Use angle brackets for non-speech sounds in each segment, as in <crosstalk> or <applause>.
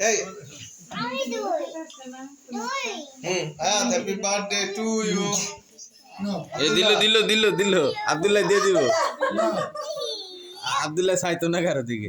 এই হুম happy birthday to you এ দিল দিল দিল দিল। আব্দুল্লাহ দিয়ে দিব। আব্দুল্লাহ। চাইতো না কারও দিকে।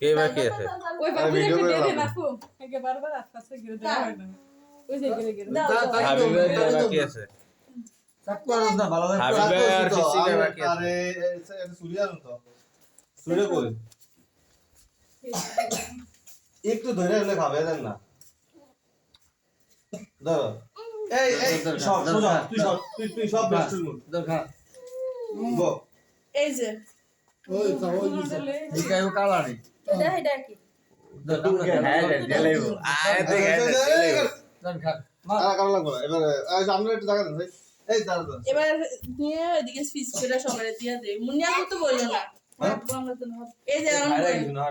কে বাকি আছে? ওই বাবু ভিডিও দিয়ে বারবার দেওয়া হয় না ওই যে কে বাকি আছে? হাবিবের আর ফিসিকে বাকি আছে? আরে এটা সুরিয়া তো সুরিয়া কই? একটু ধরে হলে খাবে দেন না। ধরো। এই এই সব সোজা তুই সব তুই তুই সব এই যে। এই একটু জায়গা দেন ভাই। এই দাঁড়া দাঁড়া। এবার নিয়ে ওইদিকে ফিস করে সবাই দিয়ে দে মুনিয়া তো বলল না। এই যে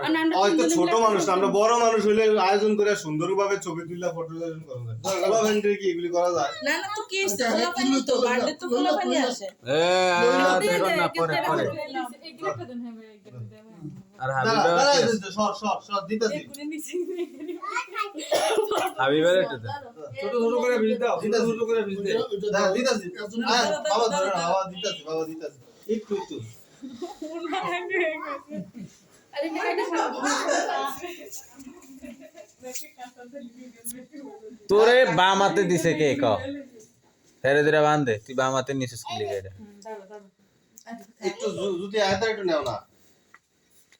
আমি হয়তো ছোট মানুষ আমরা বড় মানুষ হইলে আয়োজন করে সুন্দরভাবে ছবি তুললা ফটো আয়োজন করা যায়। কি এগুলি করা যায়? না না তো কি তো বার্থডে তো আসে। এ আর না পরে পরে। আর হাবিবের। ছোট ছোট করে দিতেছি। বাবা ধরে বাবা দিতেছি বাবা দিতেছি। একটু একটু। আরে <laughs> তোরে বাম হাতে দিছে কে ক? ধীরে ধীরে বান্ধে তুই বাম হাতে নিছিস কি লিখে এটা? একটু জুতি আয়তা একটু নেও না।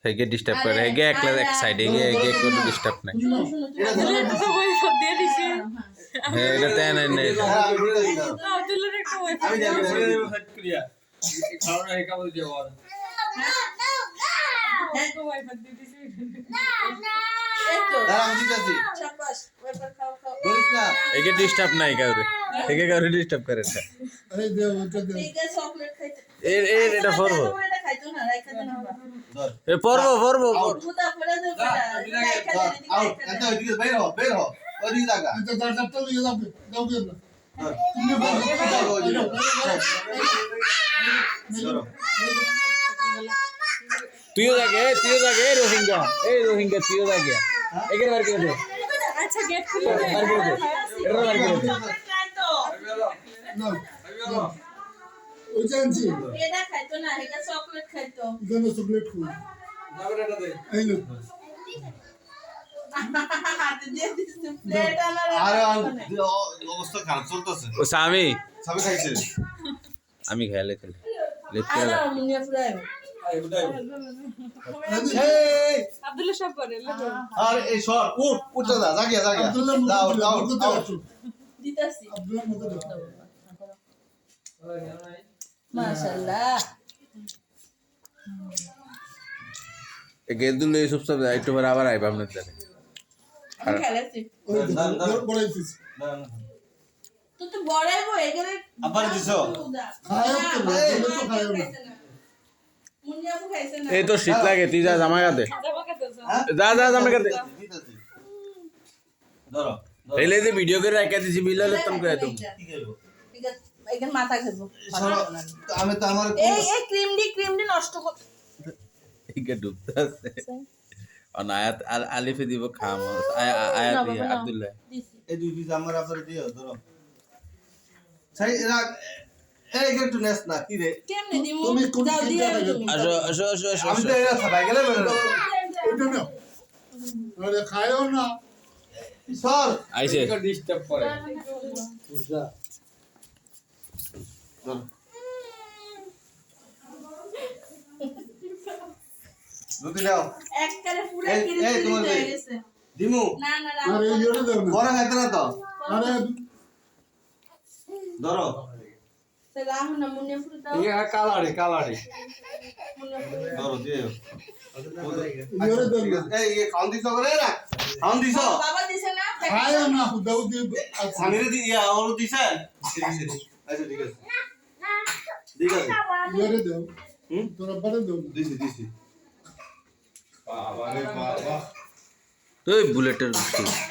হেগে ডিস্টার্ব করে হেগে একলা এক সাইডে গিয়ে হেগে কোনো ডিস্টার্ব নাই এটা ধরে ওই সব দিয়ে দিছি হ্যাঁ এটা তাই নাই নাই হ্যাঁ, আমি দিতেছি, দাঁড়াও। আব্দুল্লাহ একটা ওই আমি দিই, আমি দিই, আমি দিই। ওয়াইফাই দিয়ে দিছি এই তো দাঁড়া, আমি দিতেছি। শাবাশ ওয়েফার খাও খাও ধরিস না। হেগে ডিস্টার্ব নাই কাউরে হেগে কাউরে ডিস্টার্ব করে না ঠিক আছে চকলেট খাইতে এর এর এটা পড়বো পড়ব পড়ব আউট, মুতা পড়ে দেব রাইখা ধর, দেন আউট। এত ওইদিকে বের হ, বের হ। ওইদিকে তাকা। ধর। ধর, ওইদিকে। ধরো। তুইও যাকে এ, তুইও যাকে এই রোহিঙ্গা এই রোহিঙ্গা তুইও যাকে একে বার করে দে আচ্ছা গেট খুলে দে বার করে দে এটা বার করে দে এটা খাইতো না এটা চকলেট খাইতো। আমি খেলে মুনিয়া আব্দুল্লাহ সব করে আর এই সর উঠ উঠতে যা জাগিয়া জাগিয়া। দাও দাও দাও দিতাছি। মাশাআল্লাহ। গেদুল এই সব সব একটু পরে আবার আইবা আপনার জানে। আমি খেলাছি তুই তো বড়াইবো এখানে আবার দিছো? মুনিয়া ফু খাইছে না। এই তো শীত লাগে তুই যা জামা কত হ্যাঁ? যা যা জামা দিতেছি। ধরো। রেলে যে ভিডিও করে রেখে দিছি বিলালে তুমি করে তুমি ঠিক আছে। এখানে মাথা খাব। আমি। তো আমার এই এই ক্রিম দি ক্রিম দি নষ্ট কর। একে ডুবতে আছে অন আয়াত আল আলিফে দিব খাম। আয়া- আয়া- আয়াত দিয়ে আব্দুল্লাহ। এই দুই পিস আমার আপনারে দিও ধরো। সাই রাখ এই একটু নেস না কি রে? কেমনে দিমু? আসো আসো আসো আসো আমি তো এরা সবাই গেলে বেরো খায়ও না। সর। আইছে ধরো। দুটি নাও একবারে পুরো এই- এই, হয়ে মেয়ে। গেছে। দিমু? না না আরে রাখো ইয়েটা দেও বড় খাইতে না তো? আরে ধরো। রাহুল না মুন্নিয়া ফুল দাও। ইয়া কালারে কালারে ধরো দিয়ে। ইয়োরে দেন এই এই খাওন দিছ করে না খাওন দিছ? বাবা দিছে না? খায়ও না দাও দিয়ে। দি ইয়া ওর দিছেন আচ্ছা ঠিক আছে। ঠিক আছে। ইয়োরে দাও। হুম? তোরা বারে দাও। দিছি দিছি। বাবা রে বাবা। তুই বুলেটের